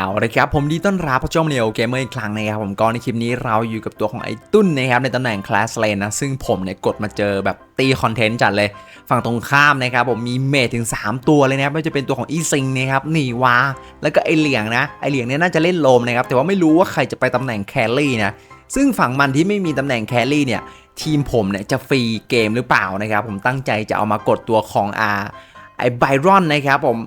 เอาละครับผมดีต้อนรับผู้ชมเนโอเกมเมอร์อีกครั้งนะครับผมก็ในคลิปนี้เราอยู่กับตัวของไอ้ตุ้นนะครับในตำแหน่งคลาสเลนนะซึ่งผมเนี่ยกดมาเจอแบบตีคอนเทนต์จัดเลย ฝั่งตรงข้ามนะครับผมมีเมทถึง 3 ตัวเลยนะครับไม่ว่าจะเป็นตัวของอีซิงนะครับหนีวาแล้วก็ไอเหลียงนะไอเหลียงเนี่ยน่าจะเล่นโลมนะครับแต่ว่าไม่รู้ว่าใครจะไปตำแหน่งแคลรี่นะซึ่งฝั่งมันที่ไม่มีตำแหน่งแคลรี่เนี่ยทีมผมเนี่ยจะฟรีเกมหรือเปล่านะครับผมตั้งใจจะเอามากดตัวของอาไอไบรอนนะครับผม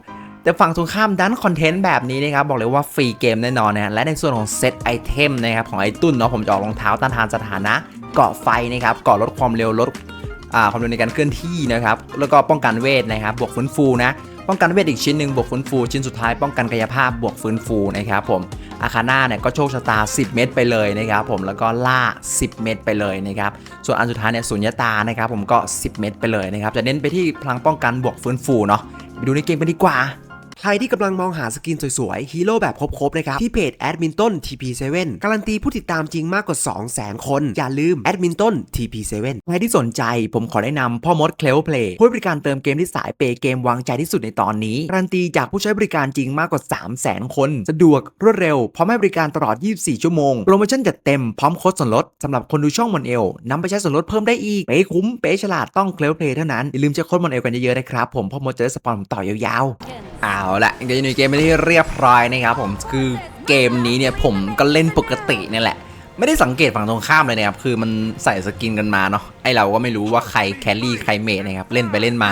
แต่ฝั่งตรงข้ามดันคอนเทนต์แบบนี้นะครับบอกเลยว่าฟรีเกมแน่นอนนะและในส่วนของเซตไอเทมนะครับของไอตุ้นเนาะผมจะออกรองเท้าต้านทานสถานะเกาะไฟนะครับเกาะลดความเร็วลดความเร็วในการเคลื่อนที่นะครับแล้วก็ป้องกันเวทนะครับบวกฟื้นฟูนะป้องกันเวทอีกชิ้นหนึ่งบวกฟื้นฟู ชิ้นสุดท้ายป้องกันกายภาพบวกฟื้นฟูนะครับผมอาคาน่าเนี่ยก็โชคชะตา 10 เม็ดไปเลยนะครับผมแล้วก็ล่า 10 เม็ดไปเลยนะครับส่วนอันสุดท้ายเนี่ยสุญญตานะครับผมก็ 10 เม็ดไปเลยนะครับจะเน้นไปที่พลังป้องกันบวกฟื้นฟูเนาะไปดูในเกมกันดีกว่า ใครที่กำลังมองหาสกินสวยๆ ฮีโร่แบบครบๆนะครับ ที่เพจแอดมินต้น TP7 การันตีผู้ติดตามจริงมากกว่า 200,000 คน อย่าลืมแอดมินต้น TP7 ใครที่สนใจผมขอแนะนำพ่อมดเคลวเพลย์ผู้ให้บริการเติมเกมที่สายเปย์เกมวางใจที่สุดในตอนนี้ การันตีจากผู้ใช้บริการจริงมากกว่า 3 0 0 0 0 0 คน สะดวกรวดเร็วพร้อมให้บริการตลอด 24 ชั่วโมงโปรโมชั่นจัดเต็มพร้อมโค้ดส่วนลดสำหรับคนดูช่องมอนเอลนำไปใช้ส่วนลดเพิ่มได้อีกเป๊ะคุ้มเป๊ะฉลาดต้องเคลวเพลย์เท่านั้นอย่าลืมใช้โค้ดมอนเอลกันเยอะๆนะครับผมพ่อมดจะได้สปอนต่อยาวๆ เอาละเดี๋ยวอยู่ในเกมไปนที่เรียบร้อยนะครับผมคือเกมนี้เนี่ยผมก็เล่นปกติเนี่ยแหละ ไม่ได้สังเกตฝั่งตรงข้ามเลยนะครับคือมันใส่สกินกันมาเนาะไอเราก็ไม่รู้ว่าใครแครี่ใครเมดนะครับเล่นไปเล่นมา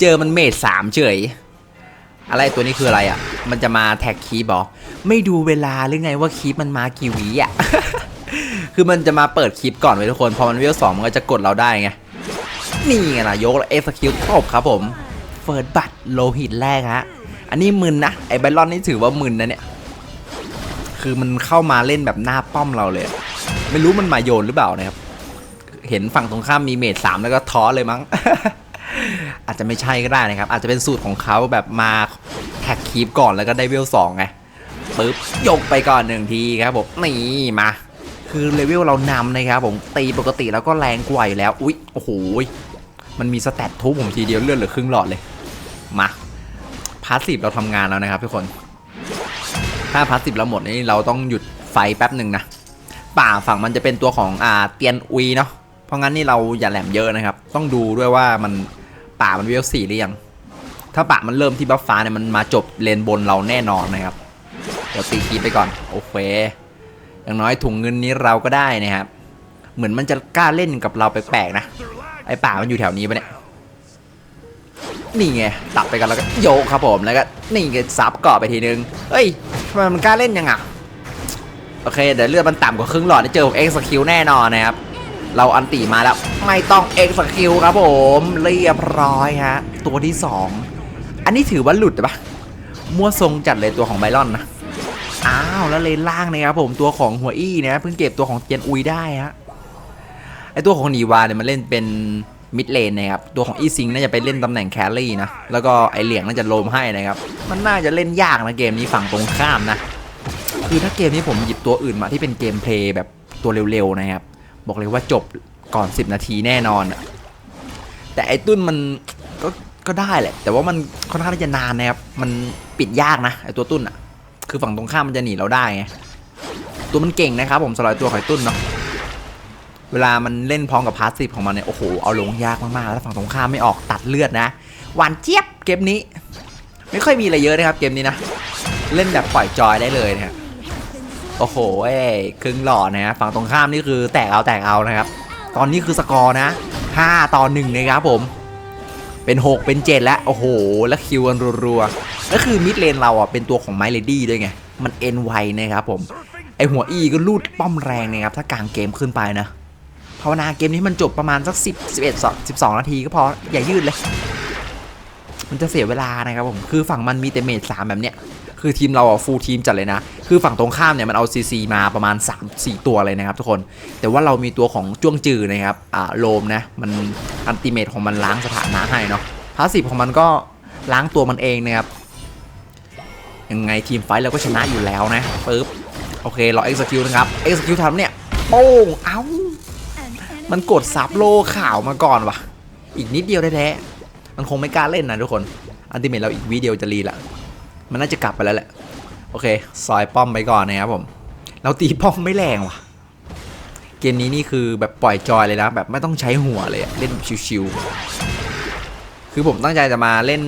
เจอมันเมดสามเฉยอะไรตัวนี้คืออะไรอะ่ะ มันจะมาแท็กคีบอไม่ดูเวลาหรือไงว่าคีบมันมากี่วิอะ คือมันจะมาเปิดคลิปก่อนไว้ทุกคน พอมันเวลสองมันก็จะกดเราได้ไง นี่ไงล่ะยกแล้วเอฟคิวตบครับผม ฟิร์สบัตโลหิตแรกฮะ อันนี้มึนนะ ไอ้ไบรอนนี่ถือว่ามึนนะเนี่ย คือมันเข้ามาเล่นแบบหน้าป้อมเราเลยอะไม่รู้มันมาโยนหรือเปล่านะครับ เห็นฝั่งตรงข้ามมีเมดสามแล้วก็ท้อเลยมั้ง อาจจะไม่ใช่ก็ได้นะครับ อาจจะเป็นสูตรของเขาแบบมาแท็กคีปก่อนแล้วก็ได้เวลสองไงปึ๊บยกไปก่อนหนึ่งทีครับผมนี่มาคือเลเวลเรานำนะครับผมตีปกติแล้วก็แรงกว่าอยู่แล้ว อุ๊ย โอ้โห มันมีสแตททุบผมทีเดียวเลือดเหลือครึ่งหลอดเลย มาพาสซีฟเราทำงานแล้วนะครับทุกคน ถ้าพาสซีฟเราหมดนี่เราต้องหยุดไฟแป๊บหนึ่งนะ ป่าฝั่งมันจะเป็นตัวของอ่าเตียนอุยเนาะ เพราะงั้นนี่เราอย่าแหลมเยอะนะครับ ต้องดูด้วยว่ามันป่ามันเวลสี่หรือยัง ถ้าป่ามันเริ่มที่บัฟฟ้าเนี่ยมันมาจบเลนบนเราแน่นอนนะครับ เดี๋ยวตีคีไปก่อน โอเค อย่างน้อยถุงเงินนี้เราก็ได้นะครับ เหมือนมันจะกล้าเล่นกับเราแปลกๆนะ ไอ้ป่ามันอยู่แถวนี้ปะเนี่ย นี่ไงตัดไปกันแล้วก็โยกครับผมแล้วก็นี่ไงซับกาะไปทีนึงเฮ้ยทำไมมันกล้าเล่นยังอะโอเคเดี๋ยวเลือดมันต่ำกว่าครึ่งหลอดได้เจอผมเอ็กซ์คิวแน่นอนนะครับเราอันตีมาแล้วไม่ต้องเอ็กซ์คิวครับผมเรียบร้อยฮะตัวที่ 2 อันนี้ถือว่าหลุดปะมั่วทรงจัดเลยตัวของไบรอนนะอ้าวแล้วเลนล่างนะครับผมตัวของหัวอี้นะเพิ่งเก็บตัวของเจียนอุยได้ฮะไอตัวของนีวาเนี่ยมันเล่นเป็น มิดเลนนะครับ ตัวของอีซิงน่าจะไปเล่นตำแหน่งแคลรี่นะ แล้วก็ไอเหลียงน่าจะโลมให้นะครับ มันน่าจะเล่นยากนะเกมนี้ฝั่งตรงข้ามนะ คือถ้าเกมนี้ผมหยิบตัวอื่นมาที่เป็นเกมเพลย์แบบตัวเร็วๆนะครับ บอกเลยว่าจบก่อน 10 นาทีแน่นอน แต่ไอตุ้นมันก็ก็ได้แหละ แต่ว่ามันค่อนข้างที่จะนานนะครับ มันปิดยากนะไอตัวตุ้นอะคือฝั่งตรงข้ามมันจะหนีเราได้ไง ตัวมันเก่งนะครับผมสำหรับตัวของไอตุ้นเนาะ เวลามันเล่นพร้อมกับพาสซีฟของมันเนี่ยโอ้โหเอาลงยากมากๆแล้วฝั่งตรงข้ามไม่ออกตัดเลือดนะหวานเจี๊ยบเกมนี้ ไม่ค่อยมีอะไรเยอะนะครับเกมนี้นะ เล่นแบบปล่อยจอยได้เลยนะฮะโอ้โหเอ้ยครึ่งหล่อนะฮะฝั่งตรงข้ามนี่คือแตกเอาแตกเอานะครับ ตอนนี้คือสกอร์นะ 5 ต่อ1นะครับผมเป็น 6 เป็น 7 แล้ว โอ้โห แล้วคิวกันรัวๆแล้วคือมิดเลนเราอะเป็นตัวของไมเลดี้ด้วยไง มันเอ็นไวนะครับผม ไอหัวอีก็ลูดป้อมแรงนะครับ ถ้ากลางเกมขึ้นไปนะ ภาวนาเกมนี้มันจบประมาณสัก 10 11 12 นาทีก็พออย่ายืดเลย มันจะเสียเวลานะครับผม คือฝั่งมันมีแต่เมจสามแบบเนี้ย คือทีมเราอะฟูลทีมจัดเลยนะ คือฝั่งตรงข้ามเนี่ยมันเอา CC มาประมาณ 3-4 ตัวเลยนะครับทุกคน แต่ว่าเรามีตัวของจ้วงจือนะครับ อ่าโลมนะ มันอันติเมตของมันล้างสถานะให้เนาะพาสซีฟของมันก็ล้างตัวมันเองนะครับ ยังไงทีมไฟท์เราก็ชนะอยู่แล้วนะปึ๊บ โอเคเรา execute นะครับ execute ทำเนี่ย โป้ง เอ้า มันกดซับโลข่าวมาก่อนวะอีกนิดเดียวแท้ๆมันคงไม่กล้าเล่นนะทุกคนอันติเมตเราอีกวิเดียวจะรีละมันน่าจะกลับไปแล้วแหละโอเคซอยป้อมไปก่อนนะครับผม เราตีป้อมไม่แรงว่ะ เกมนี้นี่คือแบบปล่อยจอยเลยนะ แบบไม่ต้องใช้หัวเลยเล่นแบบชิวๆคือผมตั้งใจจะมาเล่น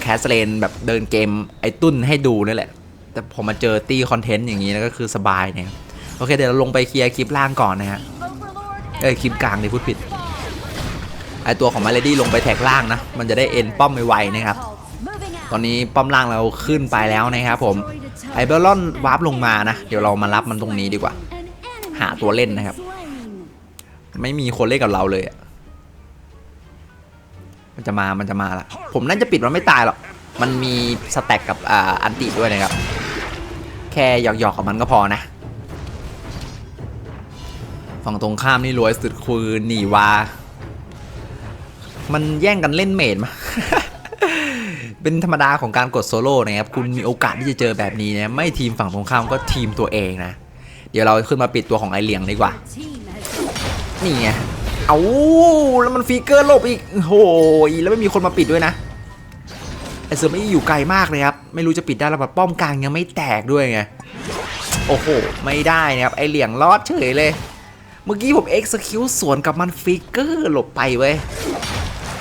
แคสเลนแบบเดินเกมไอ้ตุ้นให้ดูนี่แหละ แต่ผมมาเจอตีคอนเทนต์อย่างนี้แล้วก็คือสบายเนะครับโอเคเดี๋ยวเราลงไปเคลียร์คลิปล่างก่อนนะฮะ เอ้ยคลิปกลางดิพูดผิดไอตัวของมาเลดี้ลงไปแท็กล่างนะ มันจะได้เอ็นป้อมไวๆนะครับ ตอนนี้ป้อมล่างเราขึ้นไปแล้วนะครับผม ไอเบลลอนวาร์ปลงมานะ เดี๋ยวเรามารับมันตรงนี้ดีกว่า หาตัวเล่นนะครับ ไม่มีคนเล่นกับเราเลยอะมันจะมา มันจะมาละ ผมน่าจะปิดมันไม่ตายหรอก มันมีสแต็กกับอ่าอันติด้วยนะครับ แค่หยอกๆกับมันก็พอนะ ฝั่งตรงข้ามนี่รวยสุดคือหนีวา มันแย่งกันเล่นเมดมา เป็นธรรมดาของการกดโซโล่นะครับ คุณมีโอกาสที่จะเจอแบบนี้นะ ไม่ทีมฝั่งตรงข้ามก็ทีมตัวเองนะ เดี๋ยวเราขึ้นมาปิดตัวของไอเหลียงดีกว่า นี่ไง เอาแล้วมันฟีเกอร์ลบอีกโอ้โหแล้วไม่มีคนมาปิดด้วยนะ ไอเซอไม่อยู่ไกลมากเลยครับ ไม่รู้จะปิดได้แล้วแบบป้อมกลางยังไม่แตกด้วยไง โอ้โห ไม่ได้นะครับ ไอเหลียงรอดเฉยเลย เมื่อกี้ผม execute สวนกับมันฟิกเกอร์หลบไปเว้ย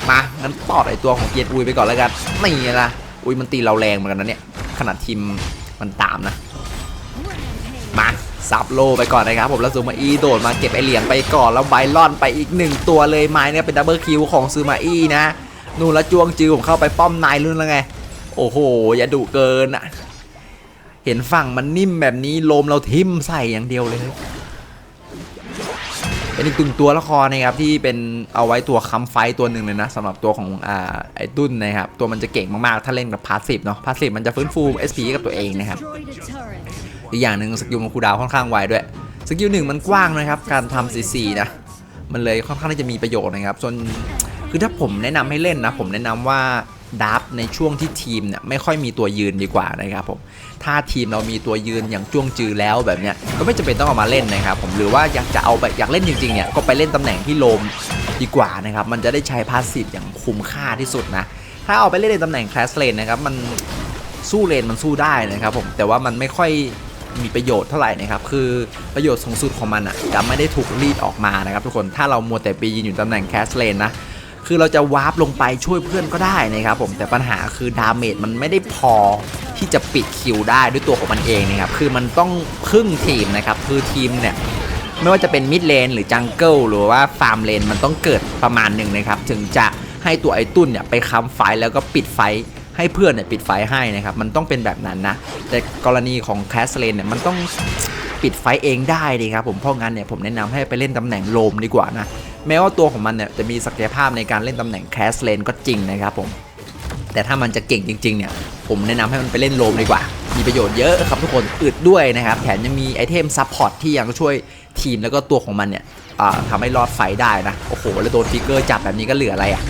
มา งั้นปอดไอตัวของเกียร์อุยไปก่อนแล้วกัน นี่ละอุยมันตีเราแรงเหมือนกันนะเนี่ย ขนาดทีมมันตามนะ มาซับโลไปก่อนนะครับผมแล้วซูมาอีโดดมาเก็บไอเหลียงไปก่อนแล้วไบลอนไปอีกหนึ่งตัวเลยไม้เนี่ยเป็นดับเบิลคิวของซูมาอีนะนู่นละจวงจือผมเข้าไปป้อมนายรุ่นแล้วไง โอ้โห อย่าดุเกินอะเห็นฝั่งมันนิ่มแบบนี้ลมเราทิ่มใส่อย่างเดียวเลย เป็นอีกตึงตัวละครนะครับที่เป็นเอาไว้ตัวค้ำไฟตัวหนึ่งเลยนะสำหรับตัวของอ่าไอ้ตุ้นนะครับตัวมันจะเก่งมากๆ ถ้าเล่นกับพาสซีฟเนาะพาสซีฟมันจะฟื้นฟู SP ให้กับตัวเองนะครับอีกอย่างหนึ่งสกิลมันคูดาวค่อนข้างไวด้วยสกิลหนึ่งมันกว้างนะครับการทำซีซีนะมันเลยค่อนข้างที่จะมีประโยชน์นะครับส่วนคือถ้าผมแนะนำให้เล่นนะผมแนะนำว่า ดับในช่วงที่ทีมเนี่ยไม่ค่อยมีตัวยืนดีกว่านะครับผมถ้าทีมเรามีตัวยืนอย่างจ้วงจือแล้วแบบเนี้ยก็ไม่จำเป็นต้องเอามาเล่นนะครับผมหรือว่าอยากจะเอาไปอยากเล่นจริงๆเนี่ยก็ไปเล่นตำแหน่งที่โลมดีกว่านะครับมันจะได้ใช้พาสซีฟอย่างคุ้มค่าที่สุดนะถ้าเอาไปเล่นในตำแหน่งแคสเลนนะครับมันสู้เลนมันสู้ได้นะครับผมแต่ว่ามันไม่ค่อยมีประโยชน์เท่าไหร่นะครับ คือประโยชน์สูงสุดของมันอะจะไม่ได้ถูกรีดออกมานะครับทุกคนถ้าเรามัวแต่ไปยืนอยู่ตำแหน่งแคสเลนนะ คือเราจะวาร์ปลงไปช่วยเพื่อนก็ได้นะครับผมแต่ปัญหาคือดาเมจมันไม่ได้พอที่จะปิดคิวได้ด้วยตัวของมันเองนะครับคือมันต้องพึ่งทีมนะครับคือทีมเนี่ยไม่ว่าจะเป็นมิดเลนหรือจังเกิลหรือว่าฟาร์มเลนมันต้องเกิดประมาณหนึ่งนะครับถึงจะให้ตัวไอ้ตุ้นเนี่ยไปค้ำไฟแล้วก็ปิดไฟให้เพื่อนเนี่ยปิดไฟให้นะครับมันต้องเป็นแบบนั้นนะแต่กรณีของแคสเลนเนี่ยมันต้องปิดไฟเองได้ดีครับผมเพราะงั้นเนี่ยผมแนะนำให้ไปเล่นตำแหน่งโลมดีกว่านะ แม้ว่าตัวของมันเนี่ยจะมีศักยภาพในการเล่นตำแหน่งแคสเลนก็จริงนะครับผม แต่ถ้ามันจะเก่งจริง ๆ เนี่ย ผมแนะนำให้มันไปเล่นโลมดีกว่า มีประโยชน์เยอะครับทุกคนอึดด้วยนะครับ แถมยังมีไอเทมซัพพอร์ตที่ยังช่วยทีมแล้วก็ตัวของมันเนี่ยทำให้รอดไฟได้นะ โอ้โห แล้วโดนฟิกเกอร์จับแบบนี้ก็เหลืออะไรอะ่ะ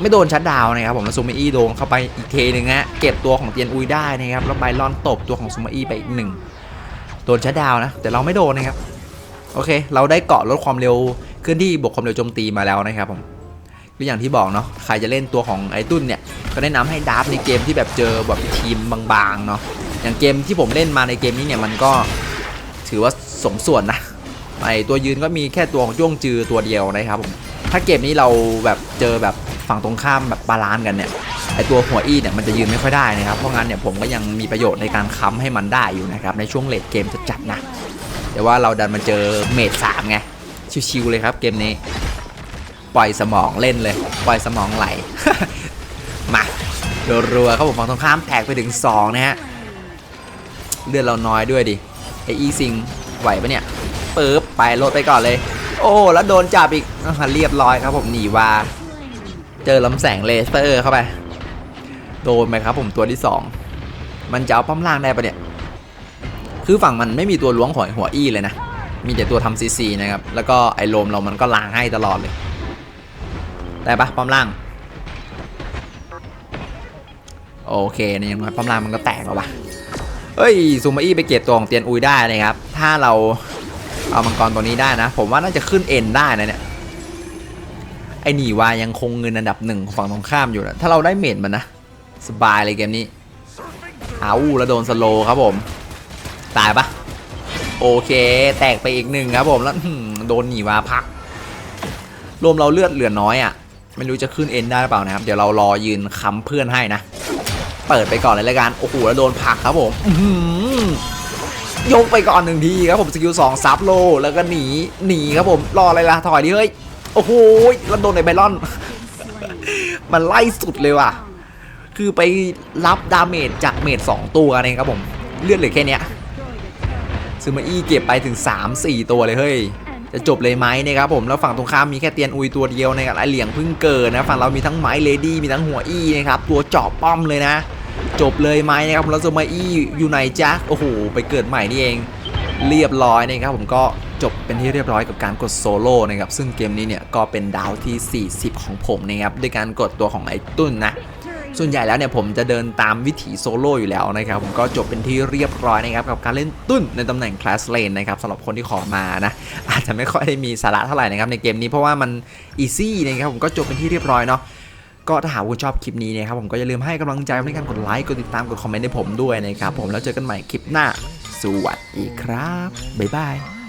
ไม่โดนชัดดาวนะครับผมแล้วซูมาอี้โดนเข้าไปอีกเทนึงฮะเก็บตัวของเตียนอุยได้นะครับแล้วไบรอนตบตัวของซูมาอี้ไปอีกหนึ่งโดนชัดดาวนะ แต่เราไม่โดนนะครับ โอเค เราได้เกาะลดความเร็ว เคลื่อนที่บวกความเร็วโจมตีมาแล้วนะครับผมก็อย่างที่บอกเนาะใครจะเล่นตัวของไอ้ตุ้นเนี่ยก็แนะนำให้ดับในเกมที่แบบเจอแบบทีมบางๆเนาะอย่างเกมที่ผมเล่นมาในเกมนี้เนี่ยมันก็ถือว่าสมส่วนนะไอตัวยืนก็มีแค่ตัวของจ้วงจือตัวเดียวนะครับผมถ้าเกมนี้เราแบบเจอแบบฝั่งตรงข้ามแบบบาลานซ์กันเนี่ยไอตัวหัวอี้เนี่ยมันจะยืนไม่ค่อยได้นะครับเพราะงั้นเนี่ยผมก็ยังมีประโยชน์ในการค้ำให้มันได้อยู่นะครับในช่วงเลดเกมจะจัดๆนะแต่ว่าเราดันมาเจอเมดสามไง ชิวๆเลยครับเกมนี้ ปล่อยสมองเล่นเลย ปล่อยสมองไหล มารัวๆครับผมฝั่งตรงข้ามแตกไปถึง 2 นะฮะ เลือดเราน้อยด้วยดิไออีซิงไหวปะเนี่ยปึ๊บไปรถไปก่อนเลย โอ้แล้วโดนจับอีกอเรียบร้อยครับผมหนีว่าเจอลำแสงเลเซอร์เข้าไป โดนไปครับผมตัวที่ 2 มันจะเอาป้อมล่างได้ปะเนี่ย คือฝั่งมันไม่มีตัวล้วงหอยหัวอี้เลยนะ มีแต่ตัวทำซีซีนะครับ แล้วก็ไอโลมเรามันก็ล้างให้ตลอดเลย ได้ปะป้อมล่าง โอเคนี่ยอย่างน้อยป้อมล่างมันก็แตกแล้ววะเอ้ยซูมาอี้ไปเก็บตัวของเตียนอุยได้นะครับ ถ้าเราเอามังกรตัวนี้ได้นะ ผมว่าน่าจะขึ้นเอ็นได้นะเนี่ย ไอหนีวายังคงเงินอันดับหนึ่งฝั่งตรงข้ามอยู่นะถ้าเราได้เมดมันนะ สบายเลยเกมนี้ เอาแล้วโดนสโลครับผม ตายปะ โอเค แตกไปอีกหนึ่งครับผมแล้วโดนหนีมาพัก รวมเราเลือดเหลือน้อยอะ่ะไม่รู้จะขึ้นเอ็นได้หรือเปล่านะครับ เดี๋ยวเรารอยืนค้ำเพื่อนให้นะ เปิดไปก่อนเลยละกันโอ้โหแล้วโดนผักครับผมยกไปก่อนหนึ่งทีครับผมสกิลสองซับโลแล้วก็หนีหนีครับผมรออะไรล่ะถอยดิเฮ้ยโอ้โหแล้วโดนในไบรอน มันไล่สุดเลยว่ะ คือไปรับดาเมจจากเมจสองตัวนะครับผม เลือดเหลือแค่เนี้ย ซึมาอี้เก็บไปถึง 3-4 ตัวเลยเฮ้ยจะจบเลยไหมนะครับผมแล้วฝั่งตรงข้ามมีแค่เตียนอุยตัวเดียวนะครับไอเหลียงเพิ่งเกิดนะฝั่งเรามีทั้งไม้เลดี้มีทั้งหัวอี้นะครับตัวเจาะป้อมเลยนะ จบเลยไหมนะครับแล้วซึมาอี้อยู่ไหนจ๊ะโอ้โหไปเกิดใหม่นี่เองเรียบร้อยนะครับผมก็จบเป็นที่เรียบร้อยกับการกดโซโล่นะครับซึ่งเกมนี้เนี่ยก็เป็นดาวที่ 40 ของผมนะครับด้วยการกดตัวของไอ้ตุ้นนะ ส่วนใหญ่แล้วเนี่ยผมจะเดินตามวิถีโซโล่อยู่แล้วนะครับ ผมก็จบเป็นที่เรียบร้อยนะครับกับการเล่นตุ้นในตำแหน่งคลาสเลนนะครับสำหรับคนที่ขอมานะอาจจะไม่ค่อยได้มีสาระเท่าไหร่นะครับในเกมนี้เพราะว่ามันอีซี่นะครับผมก็จบเป็นที่เรียบร้อยเนาะก็ถ้าหากคุณชอบคลิปนี้นะครับผมก็อย่าลืมให้กำลังใจในการกดไลค์กดติดตามกดคอมเมนต์ให้ผมด้วยนะครับผมแล้วเจอกันใหม่คลิปหน้า สวัสดีครับบ๊ายบาย